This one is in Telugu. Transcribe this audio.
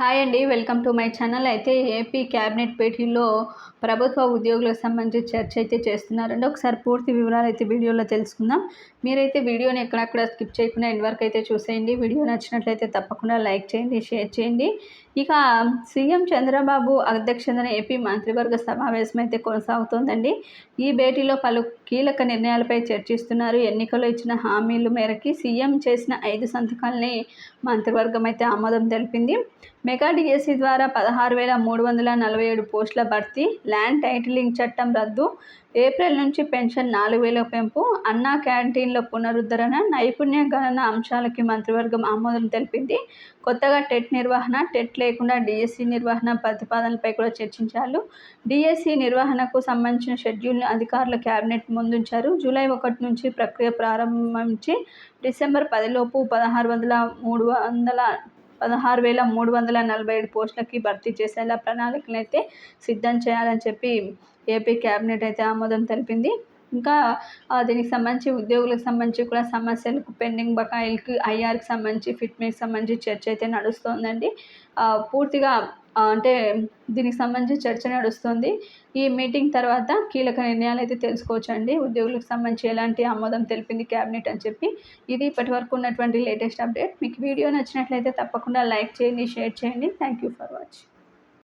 హాయ్ అండి వెల్కమ్ టు మై ఛానల్. అయితే ఏపీ క్యాబినెట్ భేటీలో ప్రభుత్వ ఉద్యోగులకు సంబంధించి చర్చ అయితే చేస్తున్నారండి. ఒకసారి పూర్తి వివరాలు అయితే వీడియోలో తెలుసుకుందాం. మీరైతే వీడియోని ఎక్కడక్కడ స్కిప్ చేయకుండా ఎండ్ వరకు అయితే చూసేయండి. వీడియో నచ్చినట్లయితే తప్పకుండా లైక్ చేయండి షేర్ చేయండి. ఇక సీఎం చంద్రబాబు అధ్యక్షతన ఏపీ మంత్రివర్గ సమావేశం అయితే కొనసాగుతోందండి. ఈ భేటీలో పలు కీలక నిర్ణయాలపై చర్చిస్తున్నారు. ఎన్నికల్లో ఇచ్చిన హామీల మేరకి సీఎం చేసిన ఐదు సంతకాలని మంత్రివర్గం అయితే ఆమోదం తెలిపింది. మెగా డిఎస్సి ద్వారా పదహారు వేల మూడు వందల నలభై ఏడు పోస్టుల భర్తీ ల్యాండ్ టైటిలింగ్ చట్టం రద్దు ఏప్రిల్ నుంచి పెన్షన్ నాలుగు వేల పెంపు అన్నా క్యాంటీన్ల పునరుద్ధరణ నైపుణ్య గణన అంశాలకి మంత్రివర్గం ఆమోదం తెలిపింది. కొత్తగా టెట్ నిర్వహణ టెట్ లేకుండా డిఎస్సి నిర్వహణ ప్రతిపాదనలపై కూడా చర్చించారు. డిఎస్సి నిర్వహణకు సంబంధించిన షెడ్యూల్ను అధికారుల కేబినెట్ ముందుంచారు. జూలై ఒకటి నుంచి ప్రక్రియ ప్రారంభించి డిసెంబర్ పదిలోపు పదహారు వందల మూడు వందల పదహారు వేల మూడు వందల నలభై ఏడు పోస్టులకి భర్తీ చేసేలా ప్రణాళికలు అయితే సిద్ధం చేయాలని చెప్పి ఏపీ క్యాబినెట్ అయితే ఆమోదం తెలిపింది. ఇంకా దీనికి సంబంధించి ఉద్యోగులకు సంబంధించి కూడా సమస్యలకు పెండింగ్ బకాయిలకి ఐఆర్కి సంబంధించి ఫిట్నెస్ సంబంధించి చర్చ అయితే నడుస్తోందండి. పూర్తిగా అంటే దీనికి సంబంధించి చర్చ నడుస్తుంది. ఈ మీటింగ్ తర్వాత కీలక నిర్ణయాలు అయితే తెలుసుకోవచ్చండి. ఉద్యోగులకు సంబంధించి ఎలాంటి ఆమోదం తెలిపింది క్యాబినెట్ అని చెప్పి. ఇది ఇప్పటి వరకు ఉన్నటువంటి లేటెస్ట్ అప్డేట్. మీకు వీడియో నచ్చినట్లయితే తప్పకుండా లైక్ చేయండి షేర్ చేయండి. Thank you for watching.